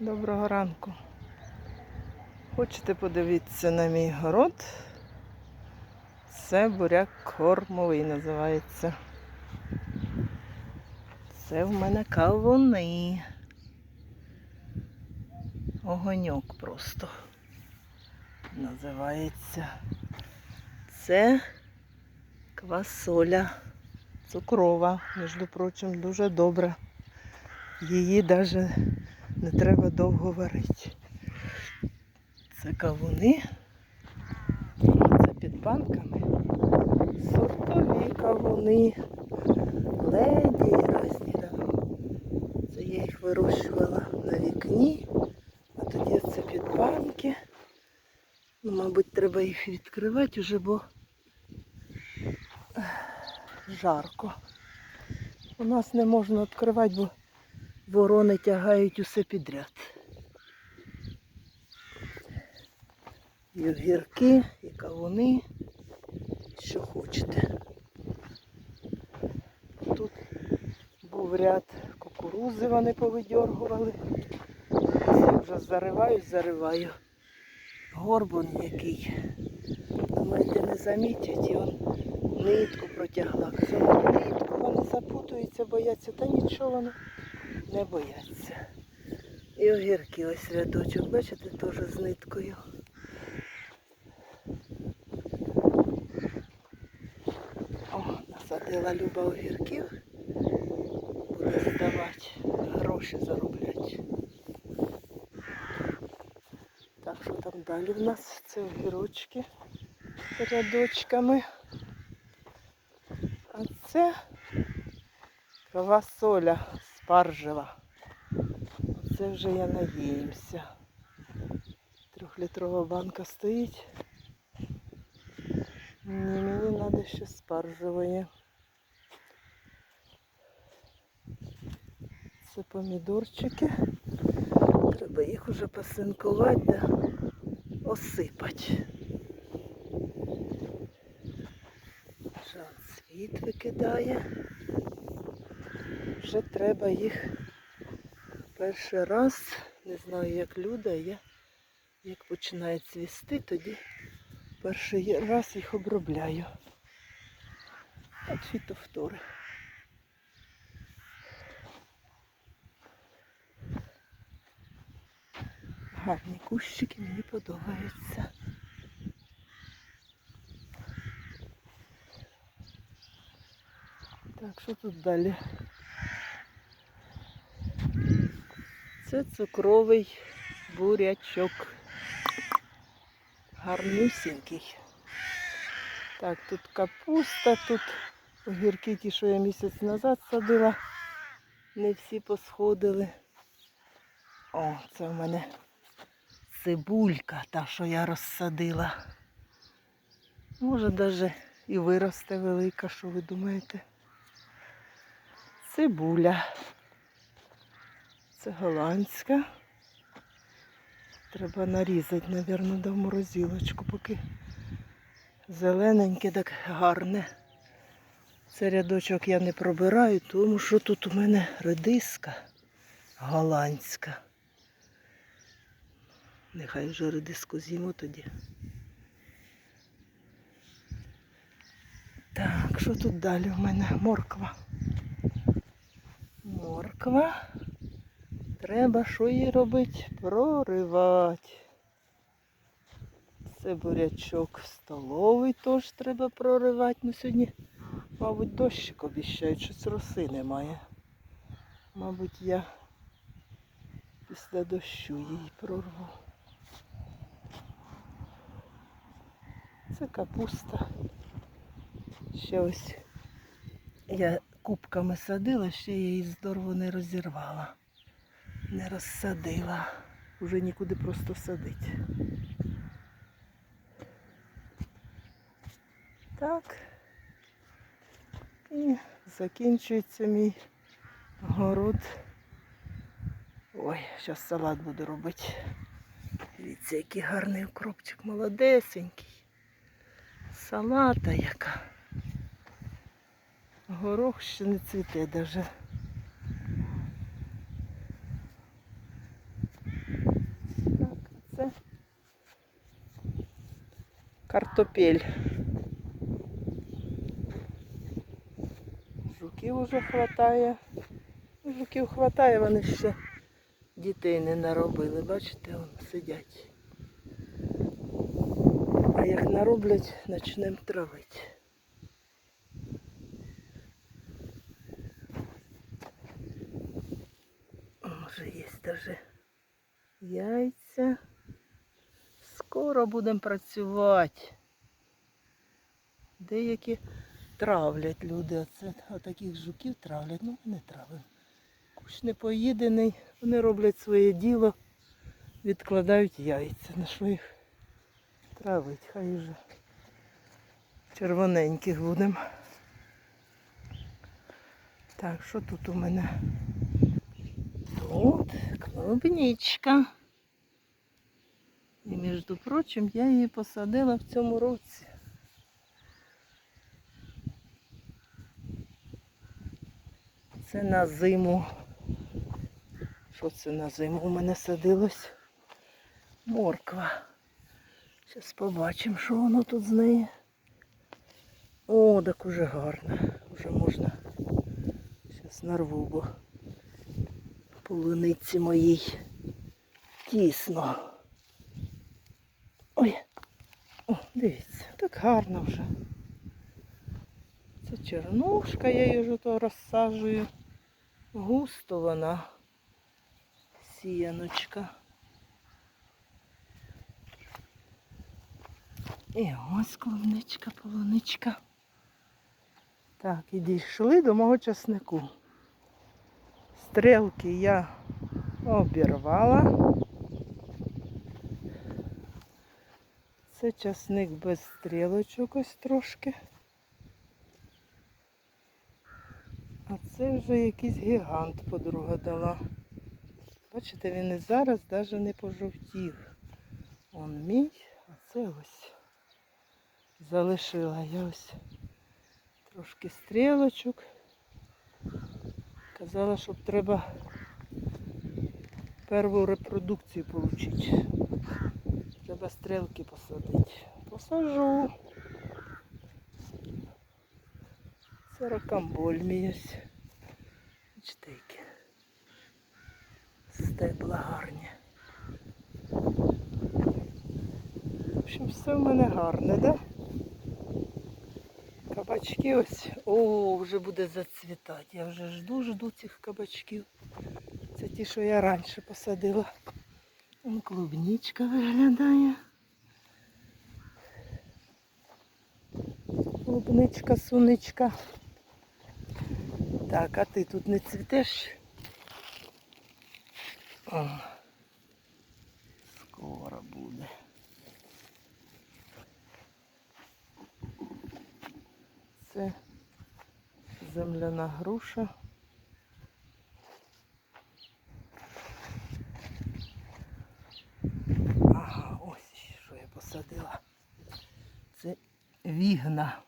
Доброго ранку. Хочете подивитися на мій город? Це буряк кормовий називається. Це в мене кавуни. Огоньок просто називається. Це квасоля цукрова, між прочим, дуже добра. Її навіть не треба довго варити. Це кавуни. Це під банками. Сортові кавуни. Леді різні. Це я їх вирощувала на вікні, а тоді це під банки. Ну, мабуть, треба їх відкривати вже, бо жарко. У нас не можна відкривати, бо ворони тягають усе підряд. І огірки, і кавуни, що хочете. Тут був ряд кукурузи, вони повидьоргували. Я вже зариваю, зариваю. Горбун який. Думаєте, не замітять і он нитку протягла. Вони запутуються, бояться, та нічого вони не бояться. І огірки ось рядочок, бачите, теж з ниткою. О, насадила Люба огірків. Буде здавати, гроші заробляти. Так що там далі в нас це огірочки рядочками. А це квасоля спаржева. Це вже я надіємося. Трьохлітрова банка стоїть. Ні, мені треба ще спаржевої. Це помідорчики. Треба їх уже посинкувати, да осипати. Жан світ викидає. Вже треба їх перший раз, не знаю як люда, я як починає цвісти, тоді перший раз їх обробляю. От фітофтори. Гарні кущики мені подобаються. Так, що тут далі? Це цукровий бурячок. Гарнюсінький. Так, тут капуста, тут огірки ті, що я місяць назад садила. Не всі посходили. О, це в мене цибулька, та, що я розсадила. Може навіть і виросте велика, що ви думаєте? Цибуля. Це голландська. Треба нарізати, мабуть, до морозилочку, поки зелененьке, так гарне. Це рядочок я не пробираю, тому що тут у мене редиска голландська. Нехай вже редиску з'їмо тоді. Так, що тут далі у мене? Морква. Морква. Треба що їй робити? Проривати. Це бурячок столовий теж треба проривати. Ну сьогодні, мабуть, дощик обіщають, щось роси немає. Мабуть, я після дощу її прорву. Це капуста. Ще ось я кубками садила, ще я її здорово не розірвала. Не розсадила. Уже нікуди просто садити. Так. І закінчується мій город. Ой, зараз салат буду робити. Дивіться, який гарний укропчик, молодесенький. Салата яка. Горох ще не цвіте навіть. Картопель. Жуків уже хватає. Жуків хватає, вони ще дітей не наробили. Бачите, вон сидять. А як нароблять, почнемо травити. Може, є яйця. Скоро будемо працювати. Деякі травлять люди. Оце отаких жуків травлять. Ну, не травимо. Куш не поїдений, вони роблять своє діло, відкладають яйця. На що їх травить? Хай вже червоненьких будемо. Так, що тут у мене? Тут клубничка. І, між прочим, я її посадила в цьому році. Це на зиму. Що це на зиму? У мене садилось морква. Зараз побачимо, що воно тут з неї. О, так уже гарно. Уже можна. Зараз нарву, бо полуниці моїй тісно. Ой, о, дивіться, так гарно вже. Це чернушка, я її вже то розсаджую. Густо вона. Сіяночка. І ось клубничка, полуничка. Так, і дійшли до мого часнику. Стрілки я обірвала. Це часник без стрілочок ось трошки. А це вже якийсь гігант подруга дала. Бачите, він і зараз навіть не пожовтів. Он мій, а це ось залишила я ось трошки стрілочок. Казала, щоб треба перву репродукцію отримати. Треба стрілки посадити. Посажу. Це ракамболь мій ось. Які стебла гарні. В общем, все в мене гарне, да? Кабачки ось, о, вже буде зацвітати. Я вже жду, жду цих кабачків. Це ті, що я раніше посадила. Вон клубничка виглядає. Клубничка, суничка. Так, а ти тут не цвітеш? О, скоро буде. Це земляна груша. Ага, ось що я посадила. Це вігна.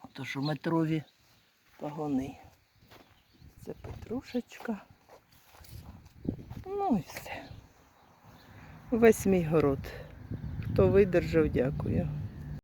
Ото що метрові пагони. Це петрушечка. Ну і все. Весь мій город. Хто видержав, дякую.